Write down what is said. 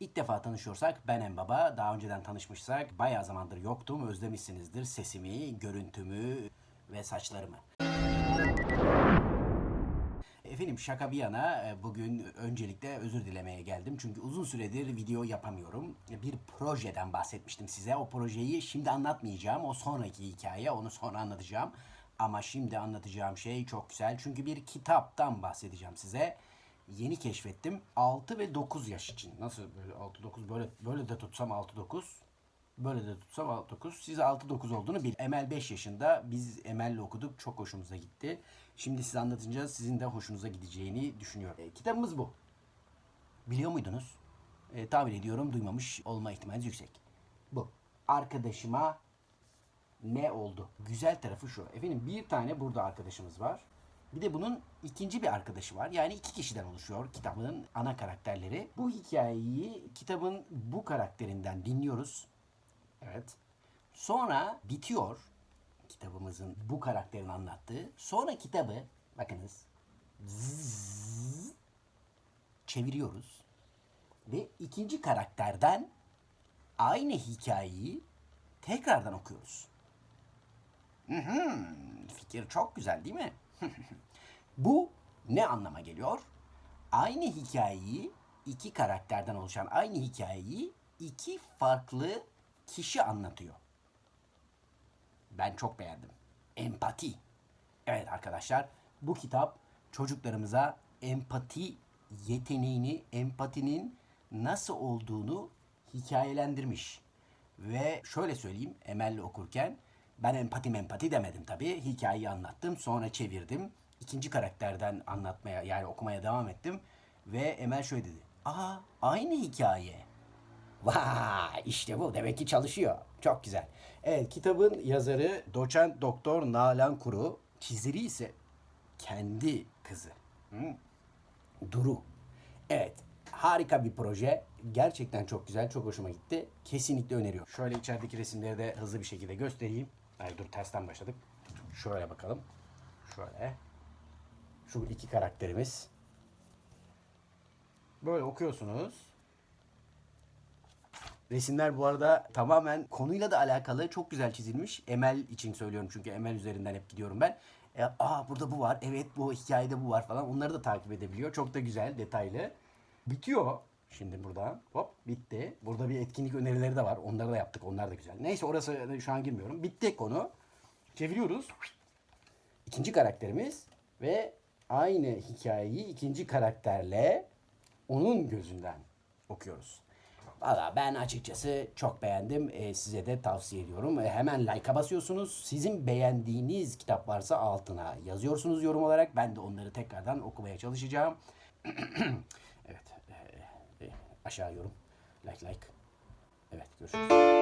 İlk defa tanışıyorsak ben en baba. Daha önceden tanışmışsak bayağı zamandır yoktum. Özlemişsinizdir sesimi, görüntümü ve saçlarımı. Efendim şaka bir yana e, bugün öncelikle özür dilemeye geldim. Çünkü uzun süredir video yapamıyorum. Bir projeden bahsetmiştim size. O projeyi şimdi anlatmayacağım. O sonraki hikaye. Onu sonra anlatacağım. Ama şimdi anlatacağım şey çok güzel. Çünkü bir kitaptan bahsedeceğim size. Yeni keşfettim. 6 ve 9 yaş için. Nasıl böyle 6 9 böyle böyle de tutsam 6 9 Böyle de tutsam 6-9. Siz 6-9 olduğunu bil. Emel 5 yaşında. Biz Emel'le okuduk. Çok hoşumuza gitti. Şimdi size anlatınca sizin de hoşunuza gideceğini düşünüyorum. E, kitabımız bu. Biliyor muydunuz? E, tahmin ediyorum duymamış olma ihtimaliniz yüksek. Bu. Arkadaşıma ne oldu? Güzel tarafı şu. Efendim bir tane burada arkadaşımız var. Bir de bunun ikinci bir arkadaşı var. Yani iki kişiden oluşuyor kitabın ana karakterleri. Bu hikayeyi kitabın bu karakterinden dinliyoruz. Evet. Sonra bitiyor kitabımızın bu karakterin anlattığı. Sonra kitabı bakınız zzz, çeviriyoruz ve ikinci karakterden aynı hikayeyi tekrardan okuyoruz. Hı hı, fikir çok güzel değil mi? Bu ne anlama geliyor? Aynı hikayeyi iki karakterden oluşan aynı hikayeyi iki farklı kişi anlatıyor. Ben çok beğendim. Empati. Evet arkadaşlar bu kitap çocuklarımıza empati yeteneğini, empatinin nasıl olduğunu hikayelendirmiş. Ve şöyle söyleyeyim Emel'le okurken ben empati empati demedim tabii. Hikayeyi anlattım sonra çevirdim. İkinci karakterden anlatmaya yani okumaya devam ettim. Ve Emel şöyle dedi. Aa aynı hikaye. Vay işte bu demek ki çalışıyor. Çok güzel. Evet kitabın yazarı doçent doktor Nalan Kuru. Çizeri ise kendi kızı. Hı? Duru. Evet harika bir proje. Gerçekten çok güzel. Çok hoşuma gitti. Kesinlikle öneriyorum. Şöyle içerideki resimleri de hızlı bir şekilde göstereyim. Ay dur tersten başladık. Şöyle bakalım. Şöyle. Şu iki karakterimiz. Böyle okuyorsunuz. Resimler bu arada tamamen konuyla da alakalı çok güzel çizilmiş. Emel için söylüyorum çünkü Emel üzerinden hep gidiyorum ben. E, aa burada bu var, evet bu hikayede bu var falan. Onları da takip edebiliyor. Çok da güzel, detaylı. Bitiyor. Şimdi burada hop bitti. Burada bir etkinlik önerileri de var. Onları da yaptık. Onlar da güzel. Neyse orası şu an girmiyorum. Bitti konu. Çeviriyoruz. İkinci karakterimiz ve aynı hikayeyi ikinci karakterle onun gözünden okuyoruz. Valla ben açıkçası çok beğendim. Ee, size de tavsiye ediyorum. Ee, hemen like'a basıyorsunuz. Sizin beğendiğiniz kitap varsa altına yazıyorsunuz yorum olarak. Ben de onları tekrardan okumaya çalışacağım. evet. Aşağı yorum. Like like. Evet görüşürüz.